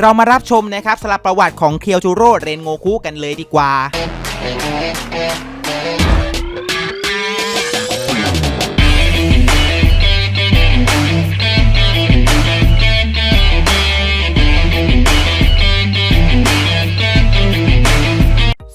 เรามารับชมนะครับสลับประวัติของเคียวจูโร่เรนโงคุกันเลยดีกว่า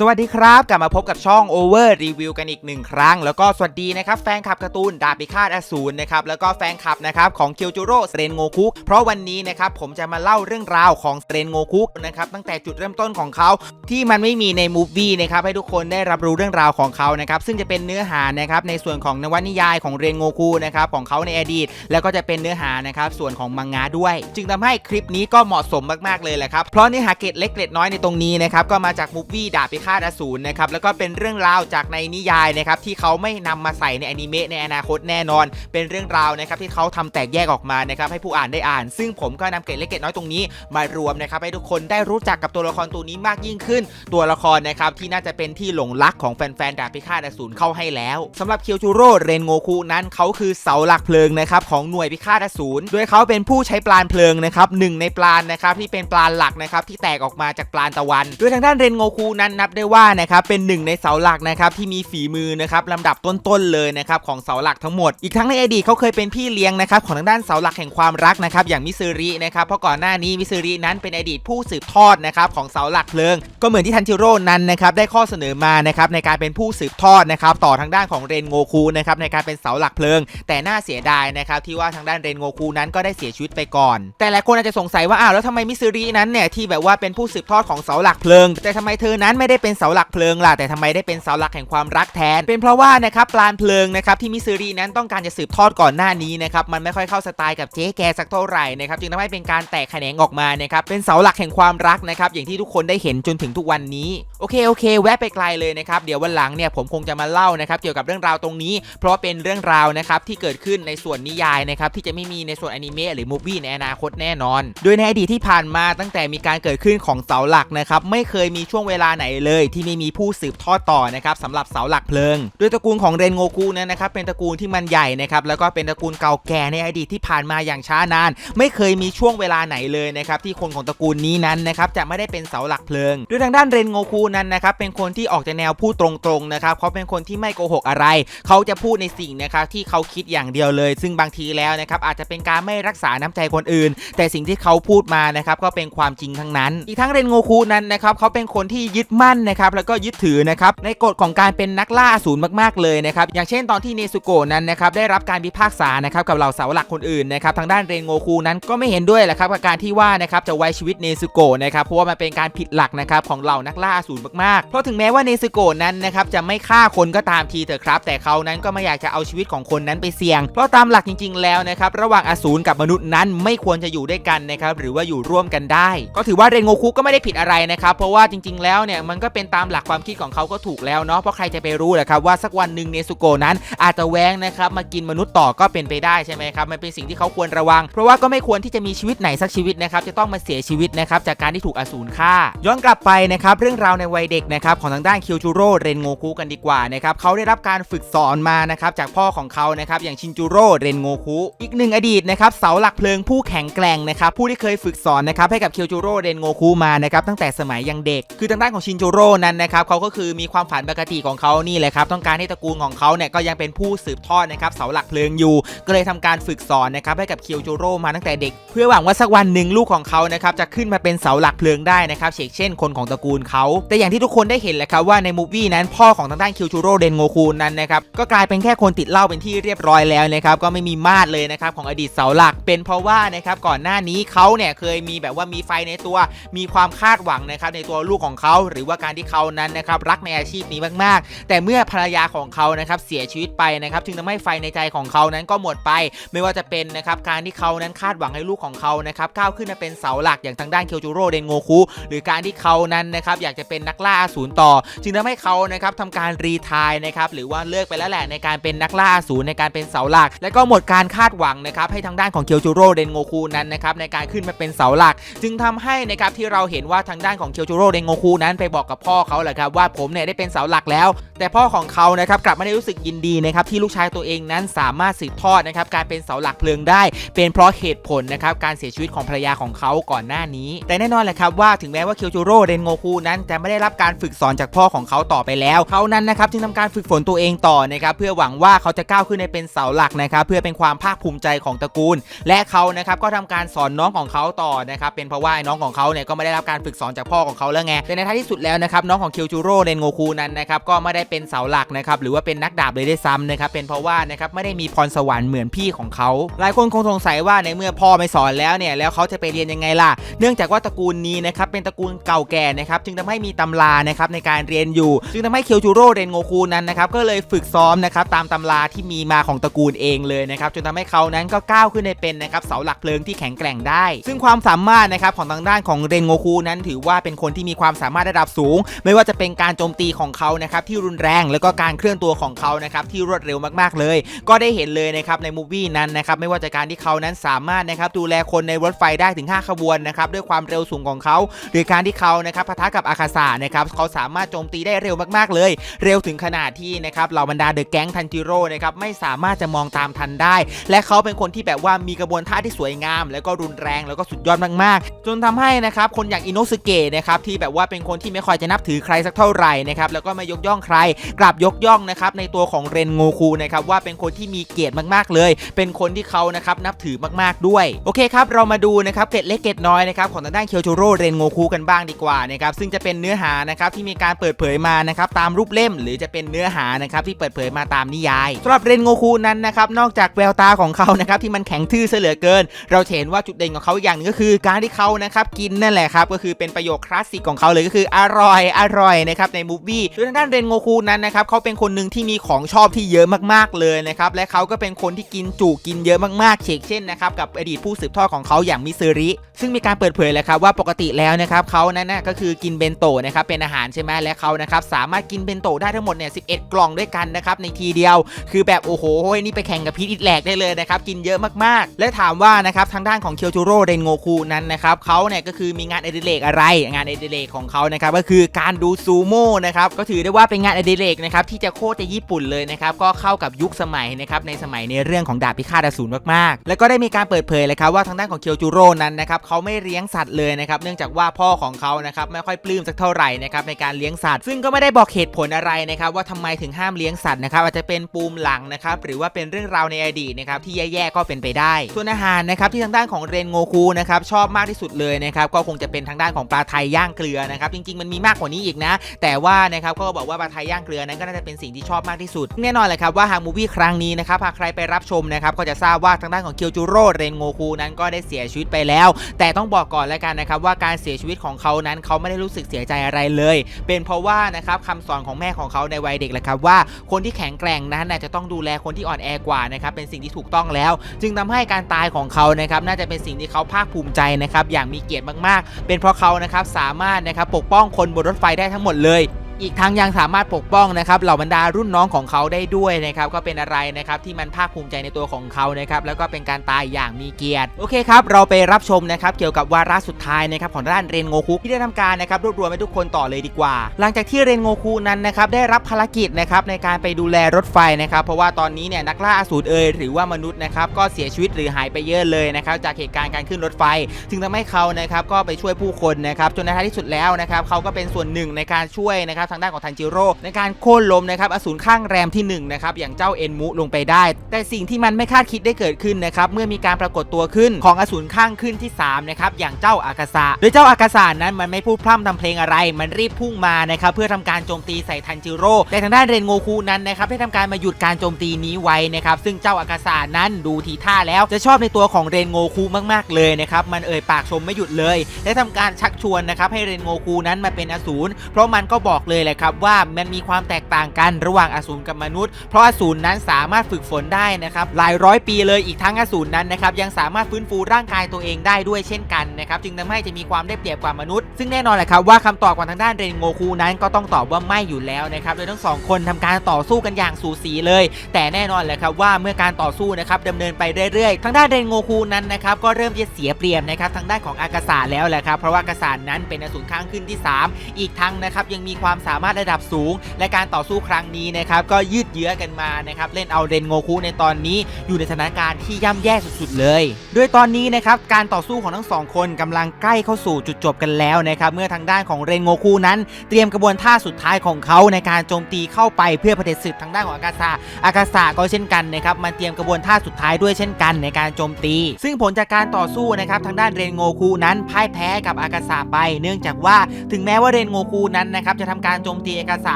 สวัสดีครับ กลับมาพบกับช่อง Over Review กันอีกหนึ่งครั้ง แล้วก็สวัสดีนะครับแฟนคลับการ์ตูนดาบพิฆาตอสูรนะครับแล้วก็แฟนคลับนะครับของเคียวจูโร่เรนโงคุเพราะวันนี้นะครับผมจะมาเล่าเรื่องราวของเรนโงคุนะครับตั้งแต่จุดเริ่มต้นของเขา ที่มันไม่มีในมูฟวี่นะครับให้ทุกคนได้รับรู้เรื่องราวของเขานะครับซึ่งจะเป็นเนื้อหานะครับในส่วนของนวนิยายของเรนโงคุนะครับของเขาในอดีต แล้วก็จะเป็นเนื้อหานะครับส่วนของมังงะด้วย จึงทำให้คลิปนี้ก็เหมาะสมมากๆเลยแหละครับเพราะเนื้อหาเกร็ดเล็กเกร็ดน้อยในตรงนี้นะครับก็มาจากมูฟวี่ดาบพิฆฆาตอสูรนะครับแล้วก็เป็นเรื่องราวจากในนิยายนะครับที่เขาไม่นำมาใส่ในอนิเมะในอนาคตแน่นอน เป็นเรื่องราวนะครับที่เขาทำแตกแยกออกมานะครับให้ผู้อ่านได้อ่าน ซึ่งผมก็นำเกร็ดเล็กเกร็ดน้อยตรงนี้มารวมนะครับให้ทุกคนได้รู้จักกับตัวละครตัวนี้มากยิ่งขึ้น ตัวละครนะครับที่น่าจะเป็นที่หลงรักของแฟนๆดาบพิฆาตอสูรเข้าให้แล้วสำหรับเคียวจูโร่เรนโงคุนั้นเขาคือเสาหลักเพลิงนะครับของหน่วยพิฆาตอสูรโดยเขาเป็นผู้ใช้ปราณเพลิงนะครับหนึ่งในปราณนะครับที่เป็นปราณหลักนะครับที่แตกออกมาจากปราณตะวัน โดยทางด้านเรนโงคุนั้นนับได้ว่านะครับเป็นหนึ่งในเสาหลักนะครับที่มีฝีมือนะครับลำดับต้นๆเลยนะครับของเสาหลักทั้งหมด อีกทั้งในอดีตเขาเคยเป็นพี่เลี้ยงนะครับของทางด้านเสาหลักแห่งความรักนะครับอย่างมิซึรินะครับเพราะก่อนหน้านี้มิซึรินั้นเป็นอดีตผู้สืบทอดนะครับของเสาหลักเพลิง ก็เหมือนที่ทันจิโร่นั้นนะครับได้ข้อเสนอมานะครับในการเป็นผู้สืบทอดนะครับต่อทางด้านของเรนโงคุนะครับในการเป็นเสาหลักเพลิง แต่น่าเสียดายนะครับที่ว่าทางด้านเรนโงคุนั้นก็ได้เสียชีวิตไปก่อน แต่หลายคนอาจจะสงสัยว่าอ้าวแล้วทำไมมิซึรินั้นเนี่ยที่แบบว่าเป็นผู้สืบทอดของเสาหลักเพลิง แต่ทำไมเธอนั้นไม่ได้เป็นเสาหลักเพลิงล่ะแต่ทำไมได้เป็นเสาหลักแห่งความรักแทน เป็นเพราะว่านะครับปลานเพลิงนะครับที่มิซึรินั้นต้องการจะสืบทอดก่อนหน้านี้นะครับมันไม่ค่อยเข้าสไตล์กับเจ๊แกสักเท่าไหร่นะครับจึงทำให้เป็นการแตกแขนงออกมานะครับเป็นเสาหลักแห่งความรักนะครับอย่างที่ทุกคนได้เห็นจนถึงทุกวันนี้โอเคโอเค แวะไปไกลเลยนะครับเดี๋ยววันหลังเนี่ยผมคงจะมาเล่านะครับเกี่ยวกับเรื่องราวตรงนี้ เพราะเป็นเรื่องราวนะครับที่เกิดขึ้นในส่วนนิยายนะครับที่จะไม่มีในส่วนอนิเมะหรือมูฟวี่ในอนาคตแน่นอน โดยในอดีตที่ผ่านมาตั้งแต่มีการเกิดขึ้นของเสาหลักนะครับไม่เคยมีช่วงเวลาไหนเลยที่ไม่มีผู้สืบทอดต่อนะครับสำหรับเสาหลักเพลิง โดยตระกูลของเรนโงคุนั้นนะครับเป็นตระกูลที่มันใหญ่นะครับแล้วก็เป็นตระกูลเก่าแก่ในอดีตที่ผ่านมาอย่างช้านาน ไม่เคยมีช่วงเวลาไหนเลยนะครับที่คนของตระกูลนี้นั้นนะครับจะไม่ได้เป็นเสาหลักเพลิงโดยทางด้านเรนโงคุนั้นนะครับเป็นคนที่ออกจากแนวพูดตรงๆนะครับเขาเป็นคนที่ไม่โกหกอะไร เขาจะพูดในสิ่งนะครับที่เขาคิดอย่างเดียวเลย ซึ่งบางทีแล้วนะครับอาจจะเป็นการไม่รักษาน้ำใจคนอื่น แต่สิ่งที่เขาพูดมานะครับก็เป็นความจริงทั้งนั้น อีกทั้งเรนโงคุนั้นนะครับเขาเป็นคนที่ยึดมั่นนะครับแล้วก็ยึดถือนะครับในกฎของการเป็นนักล่าอสูรมากๆเลยนะครับอย่างเช่นตอนที่เนซุโกะนั้นนะครับได้รับการพิพากษานะครับกับเหล่าเสาหลักคนอื่นนะครับทางด้านเรนโงคุนั้นก็ไม่เห็นด้วยแหละครับกับการที่ว่านะครับจะไว้ชีวิตเนซุโกะนะครับเพราะว่ามันเป็นการผิดหลักนะครับของเหล่านักล่าอสูรมากๆ เพราะถึงแม้ว่าเนซุโกะนั้นนะครับจะไม่ฆ่าคนก็ตามทีเถอะครับ แต่เขานั้นก็ไม่อยากจะเอาชีวิตของคนนั้นไปเสี่ยง เพราะตามหลักจริง ๆ แล้วนะครับระหว่างอสูรกับมนุษย์นั้นไม่ควรจะอยู่ด้วยกันนะครับหรือว่าอยู่ร่วมกันได้ ก็ถือว่าเรนโงคุก็ไม่ได้ผิดอะไรนะครับเพราะว่าจริง ๆ แล้วเนี่ยมันก็เป็นตามหลักความคิดของเขาก็ถูกแล้วเนาะเพราะใครจะไปรู้แหละครับว่าสักวันหนึ่งเนซุโกะนั้น อาจจะแว้งนะครับมากินมนุษย์ต่อก็เป็นไปได้ใช่ไหมครับมันเป็นสิ่งที่เขาควรระวัง เพราะว่าก็ไม่ควรที่จะมีชีวิตไหนสักชีวิตนะครับจะต้องมาเสียชีวิตนะครับจากการที่ถูกอสูรฆ่า ย้อนกลับไปนะครับเรื่องราวในวัยเด็กนะครับของทางด้านคิวจูโร่เรนโงคุกันดีกว่านะครับเขาได้รับการฝึกสอนมานะครับจากพ่อของเขานะครับอย่างชินจูโร่เรนโงคุอีกหนึ่งอดีตนะครับเสาหลักเพลิงผู้แข็งแกร่งนะครับผู้ที่เคยฝึกสอนนะครับให้กับคิวจูโร่เรนโงคุมานะครับตั้งแต่สมัยยังเด็กคือทางด้านของชินจูโร่นั้นนะครับเขาก็คือมีความฝันปกติของเขานี่แหละครับต้องการให้ตระกูลของเขาเนี่ยก็ยังเป็นผู้สืบทอดนะครับเสาหลักเพลิงอยู่ ก็เลยทำการฝึกสอนนะครับให้กับคิวจูโร่มาตั้งแต่เด็ก เพื่อหวังว่าสักวันหนึ่งลูกของเขานะครับจะขึ้นมาเป็นเสาหลักเพลิงได้นะครับเชกเช่นคนของตระกูลเขาแต่อย่างที่ทุกคนได้เห็นแหละครับว่าในมูฟวี่นั้นพ่อของทางด้านคิวจูโร่เรนโงคุนั้นนะครับก็กลายเป็นแค่คนติดเหล้าเป็นที่เรียบร้อยแล้วนะครับก็ไม่มีมาดเลยนะครับของอดีตเสาหลักเป็นเพราะว่านะครับก่อนหน้านี้เขาเนี่ยเคยมีแบบว่ามีไฟในตัว มีความคาดหวังนะครับในตัวลูกของเขาหรือว่าการที่เขานั้นนะครับรักในอาชีพนี้มากๆ แต่เมื่อภรรยาของเขานะครับเสียชีวิตไปนะครับจึงทำให้ไฟในใจของเขานั้นก็หมดไป ไม่ว่าจะเป็นนะครับการที่เขานั้นคาดหวังให้ลูกของเขานะครับก้าวขึ้นมาเป็นเสาหลักอย่างทางด้านเคียวจูโร่เดนโงคุหรือการที่เขานั้นนะครับอยากจะเป็นนักล่าอสูรต่อ จึงทำให้เขานะครับทำการรีทายนะครับหรือว่าเลิกไปแล้วแหละในการเป็นนักล่าอสูรในการเป็นเสาหลัก และก็หมดการคาดหวังนะครับให้ทางด้านของเคียวจูโร่เดนโงคุนั้นนะครับในการขึ้นมาเป็นเสาหลัก จึงทำให้นะครับที่เราเห็นว่าทางด้านของเคียวจูโร่เดนโงคุนั้นไปบอกกับกับพ่อเขาแหละครับว่าผมเนี่ยได้เป็นเสาหลักแล้ว แต่พ่อของเขานะครับกลับไม่ได้รู้สึกยินดีนะครับที่ลูกชายตัวเองนั้นสามารถสืบทอดนะครับการเป็นเสาหลักเพลิงได้ เป็นเพราะเหตุผลนะครับการเสียชีวิตของภรรยาของเขาก่อนหน้านี้ แต่แน่นอนแหละครับว่าถึงแม้ว่าเคียวจูโร่เรนโงคูนั้นจะไม่ได้รับการฝึกสอนจากพ่อของเขาต่อไปแล้ว เขานั้นนะครับจึงทำการฝึกฝนตัวเองต่อนะครับเพื่อหวังว่าเขาจะก้าวขึ้นในเป็นเสาหลักนะครับเพื่อเป็นความภาคภูมิใจของตระกูล และเขานะครับก็ทำการสอนน้องของเขาต่อนะครับเป็นเพราะว่าน้องของเขาเนี่ยก็ไม่ได้รับการฝึกสอนจากพ่อของเขาแล้วไงแต่ในท้ายที่สุดแล้วนะครับน้องของเคียวจูโร่เรนโงคูนั้นนะครับก็ไม่ได้เป็นเสาหลักนะครับหรือว่าเป็นนักดาบเลยได้ซ้ำนะครับเป็นเพราะว่านะครับไม่ได้มีพรสวรรค์เหมือนพี่ของเขา หลายคนคงสงสัยว่าในเมื่อพ่อไม่สอนแล้วเนี่ยแล้วเขาจะไปเรียนยังไงล่ะ เนื่องจากว่าตระกูลนี้นะครับเป็นตระกูลเก่าแก่นะครับจึงทำให้มีตำรานะครับในการเรียนอยู่ จึงทำให้เคียวจูโร่เรนโงคูนั้นนะครับก็เลยฝึกซ้อมนะครับตามตำราที่มีมาของตระกูลเองเลยนะครับจนทำให้เขานั้นก็ก้าวขึ้นในเป็นนะครับเสาหลักเพลิงที่แข็งแกร่งได้ ซึ่งความสามารถนะครับของทางด้านของเรนโงคูนั้นถือว่าเป็นคนที่มีความสามารถระดับสูงไม่ว่าจะเป็นการโจมตีของเขานะครับที่รุนแรงแล้วก็การเคลื่อนตัวของเขานะครับที่รวดเร็วมากๆเลย ก็ได้เห็นเลยนะครับในมูฟวี่นั้นนะครับไม่ว่าจะการที่เขานั้นสามารถนะครับดูแลคนในรถไฟได้ถึง 5 ขบวนนะครับด้วยความเร็วสูงของเขาหรือการที่เขานะครับปะทะกับอาคาสานะครับเขาสามารถโจมตีได้เร็วมากๆเลย เร็วถึงขนาดที่นะครับเหล่าบรรดาเดอะแก๊งทันจิโร่นะครับไม่สามารถจะมองตามทันได้ และเขาเป็นคนที่แบบว่ามีกระบวนท่าที่สวยงาม แล้วก็รุนแรงแล้วก็สุดยอดมากๆ จนทำให้นะครับคนอย่างอินโนสเกะนะครับที่แบบว่าเป็นคนที่ไม่ค่อยจะนับถือใครสักเท่าไหร่นะครับแล้วก็ไม่ยกย่องใคร กลับยกย่องนะครับในตัวของเรนโงคูนะครับว่าเป็นคนที่มีเกียรติมากๆเลย เป็นคนที่เขานะครับนับถือมากๆด้วย โอเคครับเรามาดูนะครับเกร็ดเล็กเกร็ดน้อยนะครับของทางด้านเคียวโจโร่เรนโงคูกันบ้างดีกว่านะครับซึ่งจะเป็นเนื้อหานะครับที่มีการเปิดเผยมานะครับตามรูปเล่ม หรือจะเป็นเนื้อหานะครับที่เปิดเผยมาตามนิยายสำหรับเรนโงคูนั้นนะครับนอกจากแววตาของเขานะครับที่มันแข็งทื่อเสลือเกิน เราเห็นว่าจุดเด่นของเขาอย่างหนึงก็คือ การที่เขานะครับกินนั่นแหละครับก็คือเป็นประโยคคลาสสิกของเขาเลยก็คืออร่อยอร่อยนะครับในมูฟวี่โดยทางด้านเรนโงคูนั้นนะครับเขาเป็นคนหนึ่งที่มีของชอบที่เยอะมากๆเลยนะครับและเขาก็เป็นคนที่กินจุกินเยอะมากๆเชกเช่นนะครับกับอดีตผู้สืบทอดของเขาอย่างมิซึริ ซึ่งมีการเปิดเผยเลยครับว่าปกติแล้วนะครับเขานั้นนะก็คือกินเบนโตะนะครับเป็นอาหารใช่ไหมและเขานะครับสามารถกินเบนโตะได้ทั้งหมดเนี่ย11กล่องด้วยกันนะครับในทีเดียว คือแบบโอ้โหนี่ไปแข่งกับพีทอิดแหลกได้เลยนะครับกินเยอะมากๆ และถามว่านะครับทางด้านของเคียวจูโร่เรนโงคูนั้นนะครับเขาเนี่ยก็คือมีงานอดิเรกอะไร งานอดิเรกของเขานะครับก็คือการดูซูโม่นะครับก็ถือได้ว่าเป็นงานอดิเรกนะครับที่จะโคตรจะญี่ปุ่นเลยนะครับก็เข้ากับยุคสมัยนะครับในสมัยในเรื่องของดาบพิฆาตอสูรมากๆ แล้วก็ได้มีการเปิดเผยเลยครับว่าทางด้านของเคียวจูโร่นั้นนะครับเขาไม่เลี้ยงสัตว์เลยนะครับเนื่องจากว่าพ่อของเขานะครับไม่ค่อยปลื้มสักเท่าไหร่นะครับในการเลี้ยงสัตว์ ซึ่งก็ไม่ได้บอกเหตุผลอะไรนะครับว่าทำไมถึงห้ามเลี้ยงสัตว์นะครับอาจจะเป็นปูมหลังนะครับหรือว่าเป็นเรื่องราวในอดีตนะครับที่แย่ๆก็เป็นไปได้ ส่วนอาหารนะครับที่ทางด้านของเรนโงคูนะครับชอบมากที่สุดเลยนะครับก็คงจะเป็นทางด้านของปลาไทยย่างเกลือนะครับจริงๆมันมีมากกว่านี้อีกนะ แต่ว่านะครับก็บอกว่าปลาไทยย่างเกลือนั้นก็น่าจะเป็นสิ่งที่ชอบมากที่สุด แน่นอนเลยครับว่าหากมูวี่ครั้งนี้นะครับหากใครไปรับชมนะครับก็จะทราบว่าทางด้านของเคียวจูโร่เรนโงคูนั้นก็ได้เสียชีวิตไปแล้ว แต่ต้องบอกก่อนแล้วกันนะครับว่าการเสียชีวิตของเขานั้นเขาไม่ได้รู้สึกเสียใจอะไรเลย เป็นเพราะว่านะครับคำสอนของแม่ของเขาในวัยเด็กแหละครับว่าคนที่แข็งแกร่งนั้นจะต้องดูแลคนที่อ่อนแอกว่านะครับเป็นสิ่งที่ถูกต้องแล้ว จึงทำให้การตายของเขานะครับน่าจะเป็นสิ่งที่เขาภาคภูมิใจนะครับอย่างมีเกียรติมากๆ เป็นเพราะเขานะครับสามารถนะครับปกป้องคนบนรถไฟได้ทั้งหมดเลย อีกทั้งยังสามารถปกป้องนะครับเหล่าบรรดารุ่นน้องของเขาได้ด้วยนะครับก็เป็นอะไรนะครับที่มันภาคภูมิใจในตัวของเขานะครับแล้วก็เป็นการตายอย่างมีเกียรติโอเคครับเราไปรับชมนะครับเกี่ยวกับวาระสุดท้ายนะครับของด้านเรนโงคุที่ได้ทำการนะครับรวบรวมให้ทุกคนต่อเลยดีกว่า หลังจากที่เรนโงคุนั้นนะครับได้รับภารกิจนะครับในการไปดูแลรถไฟนะครับเพราะว่าตอนนี้เนี่ยนักล่าอสูรเอยหรือว่ามนุษย์นะครับก็เสียชีวิตหรือหายไปเยอะเลยนะครับจากเหตุการณ์การขึ้นรถไฟจึงทำให้เขานะครับก็ไปช่วยผู้คนนะครับจนในท้ายที่สุดแล้วนะครับเขาก็เป็นส่วนหนึ่งในการช่วยนะครับทางด้านของทันจิโร่ในการโค่นล้มนะครับอสูรข้างแรมที่หนึ่งนะครับอย่างเจ้าเอ็นมุลงไปได้ แต่สิ่งที่มันไม่คาดคิดได้เกิดขึ้นนะครับเมื่อมีการปรากฏตัวขึ้นของอสูรข้างขึ้นที่3นะครับอย่างเจ้าอากาศะโดยเจ้าอากาศะนั้นมันไม่พูดพร่ำทำเพลงอะไร มันรีบพุ่งมานะครับเพื่อทำการโจมตีใส่ทันจิโร่แต่ทางด้านเรนโงคูนั้นนะครับได้ทำการมาหยุดการโจมตีนี้ไว้นะครับซึ่งเจ้าอากาศะนั้นดูทีท่าแล้วจะชอบในตัวของเรนโงคูมาก ๆ เลยนะครับมันเอ่ยปากชมไม่หยุดเลย และทำการชักชวนนะครับให้เรนโงคูนั้นมาเป็นอสูรเพราะมันก็บอกเลยเลยแหละครับว่ามันมีความแตกต่างกันระหว่างอสูรกับมนุษย์ เพราะอสูรนั้นสามารถฝึกฝนได้นะครับหลายร้อยปีเลยอีกทั้งอสูรนั้นนะครับยังสามารถฟื้นฟูร่างกายตัวเองได้ด้วยเช่นกันนะครับจึงทำให้จะมีความได้เปรียบกว่ามนุษย์ ซึ่งแน่นอนแหละครับว่าคำตอบของทางด้านเรนโงคูนั้นก็ต้องตอบว่าไม่อยู่แล้วนะครับโดยทั้งสองคนทำการต่อสู้กันอย่างสูสีเลย แต่แน่นอนแหละครับว่าเมื่อการต่อสู้นะครับดำเนินไปเรื่อยๆทางด้านเรนโงคูนั้นนะครับก็เริ่มจะเสียเปรียบนะครับทางด้านของอากาศาแล้วแหละครับเพราะว่าอากาศานั้นเป็นอสูรข้างขึ้นที่ 3 อีกทั้งนะครับยังมีความสามารถระดับสูง และการต่อสู้ครั้งนี้นะครับก็ยืดเยื้อกันมานะครับเล่นเอาเรนโงคูในตอนนี้อยู่ในสถานการณ์ที่ย่ำแย่สุดๆ เลยโดยตอนนี้นะครับการต่อสู้ของทั้งสองคนกำลังใกล้เข้าสู่จุดจบกันแล้วนะครับเมื่อทางด้านของเรนโงคูนั้น เตรียมกระบวนท่าสุดท้ายของเขาในการโจมตีเข้าไปเพื่อเผด็จศึกทางด้านของอากาศาอากาศาก็เช่นกันนะครับมันเตรียมกระบวนท่าสุดท้ายด้วยเช่นกันในการโจมตี ซึ่งผลจากการต่อสู้นะครับทางด้านเรนโงคูนั้นพ่ายแพ้กับอากาศาไป เนื่องจากว่าถึงแม้ว่าเรนโงคูนั้นนะครับจะทำการการโจมตีอากาศา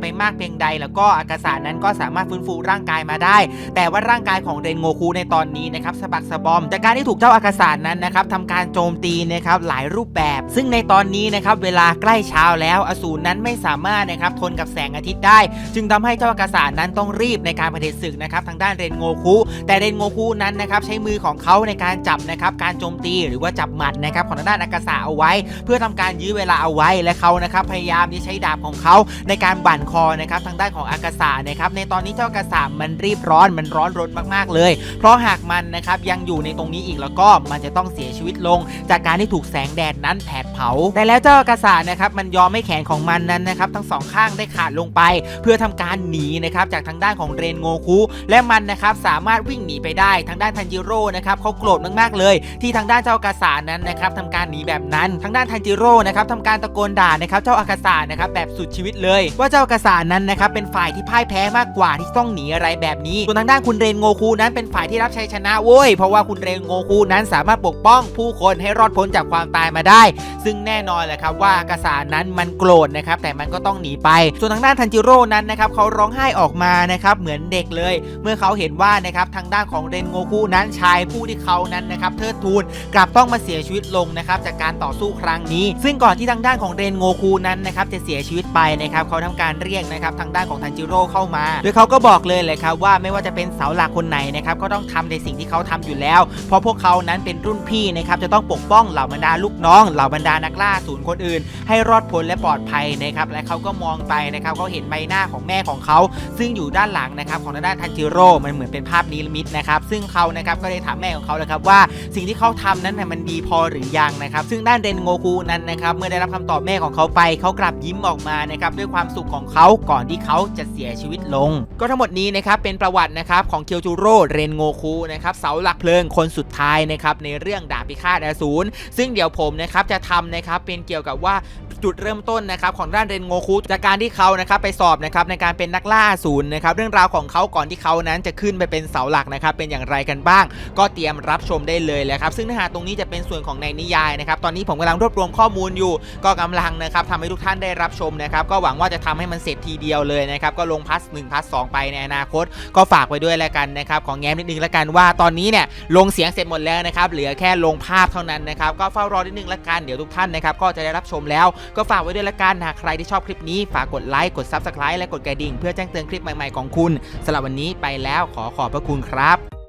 ไปมากเพียงใด แล้วก็อากาศานั้นก็สามารถฟื้นฟูร่างกายมาได้ แต่ว่าร่างกายของเรนโงคูในตอนนี้นะครับสะบักสะบอม จากการที่ถูกเจ้าอากาศานั้นนะครับทำการโจมตีนะครับหลายรูปแบบ ซึ่งในตอนนี้นะครับเวลาใกล้เช้าแล้วอสูรนั้นไม่สามารถนะครับทนกับแสงอาทิตย์ได้ จึงทำให้เจ้าอากาศานั้นต้องรีบในการเผด็จศึกนะครับทางด้านเรนโงคุแต่เรนโงคุนั้นนะครับใช้มือของเขาในการจับนะครับการโจมตีหรือว่าจับหมัดนะครับของทางด้านอากาศาเอาไว้ เพื่อทำการยื้อเวลาเอาไว้และเขานะครับพยายามที่ใช้ดาบของเขาในการบั่นคอนะครับทางด้านของอากาศานะครับในตอนนี้เจ้าอากาศามันรีบร้อนมันร้อนรนมากๆเลย เพราะหากมันนะครับยังอยู่ในตรงนี้อีกแล้วก็มันจะต้องเสียชีวิตลง จากการที่ถูกแสงแดดนั้นแผดเผา แต่แล้วเจ้าอากาศานะครับมันยอมไม่แขนของมันนั้นนะครับทั้งสองข้างได้ขาดลงไป เพื่อทำการหนีนะครับจากทางด้านของเรนโงคุและมันนะครับสามารถวิ่งหนีไปได้ทางด้านทันจิโร่นะครับเขาโกรธมากๆเลย ที่ทางด้านเจ้าอากาศานั้นนะครับทำการหนีแบบนั้น ทางด้านทันจิโร่นะครับทำการตะโกนด่านะครับเจ้าอากาศานะครับแบบสุดชีวิตเลย ว่าเจ้าอากาศานั้นนะครับเป็นฝ่ายที่พ่ายแพ้มากกว่าที่ต้องหนีอะไรแบบนี้ส่วนทางด้านคุณเรนโงคุนั้นเป็นฝ่ายที่รับชัยชนะโว้ยเพราะว่าคุณเรนโงคุนั้นสามารถปกป้องผู้คนให้รอดพ้นจากความตายมาได้ ซึ่งแน่นอนแหละครับว่าอากาศานั้นมันโกรธนะครับแต่มันก็ต้องหนีไป ส่วนทางด้านทันจิโร่นั้นนะครับเขาร้องไห้ออกมานะครับเหมือนเด็กเลย เมื่อเขาเห็นว่านะครับทางด้านของเรนโงคุนั้นชายผู้ที่เขานั้นนะครับเทิดทูนกลับต้องมาเสียชีวิตลงนะครับจากการต่อสู้ครั้งนี้ ซึ่งก่อนที่ทางด้านของเรนโงคุนั้นนะครับจะเสียชีวิตไปนะครับเขาทำการเรียกนะครับทางด้านของทันจิโร่เข้ามาโดยเขาก็บอกเลยเลยครับว่าไม่ว่าจะเป็นเสาหลักคนไหนนะครับก็ต้องทำในสิ่งที่เขาทำอยู่แล้ว เพราะพวกเขานั้นเป็นรุ่นพี่นะครับจะต้องปกป้องเหล่าบรรดาลูกน้องเหล่าบรรดานักล่าศูนย์คนอื่น ให้รอดพ้นและปลอดภัยนะครับและเขาก็มองไปนะครับเขาเห็นใบหน้าของแม่ของเขา ซึ่งอยู่ด้านหลังนะครับของทางด้านทันจิโร่มันเหมือนเป็นภาพนิมิตนะครับซึ่งเขานะครับก็ได้ถามแม่ของเขาเลยครับว่าสิ่งที่เขาทำนั้นน่ะมันดีพอหรือยังนะครับซึ่งด้านเรนโงคูนั้นนะครับเมื่อได้รับคำตอบแม่ของเขาไปเขากลับยิ้มออกมานะครับด้วยความสุขของเขาก่อนที่เขาจะเสียชีวิตลง ก็ทั้งหมดนี้นะครับเป็นประวัตินะครับของเคียวจูโร่เรนโงคุนะครับเสาหลักเพลิงคนสุดท้ายนะครับในเรื่องดาบพิฆาตอสูรซึ่งเดี๋ยวผมนะครับจะทำนะครับเป็นเกี่ยวกับว่า จุดเริ่มต้นนะครับของด้านเรนโงคุจากการที่เขานะครับไปสอบนะครับในการเป็นนักล่าอสูรนะครับเรื่องราวของเขาก่อนที่เขานั้นจะขึ้นไปเป็นเสาหลักนะครับเป็นอย่างไรกันบ้าง ก็เตรียมรับชมได้เลยแหละครับซึ่งเนื้อหาตรงนี้จะเป็นส่วนของในนิยายนะครับตอนนี้ผมกำลังรวบรวมข้อมูลอยู่ ก็กำลังนะครับทำให้ทุกท่านได้รับชมนะครับก็หวังว่าจะทำให้มันเสร็จทีเดียวเลยนะครับก็ลงพัส1พัส2ไปในอนาคต ก็ฝากไว้ด้วยแล้วกันนะครับของแง้มนิดนึงแล้วกันว่าตอนนี้เนี่ยลงเสียงเสร็จหมดแล้วนะครับเหลือแค่ลงภาพเท่านั้นนะครับก็เฝ้ารอนิดนึงแล้วกันเดี๋ยวทุกท่านนะครับก็จะได้รับชมแล้วก็ฝากไว้ด้วยละกันหากใครที่ชอบคลิปนี้ฝากกดไลค์กด Subscribe และกดกระดิ่งเพื่อแจ้งเตือนคลิปใหม่ๆของคุณสำหรับวันนี้ไปแล้วขอขอบพระคุณครับ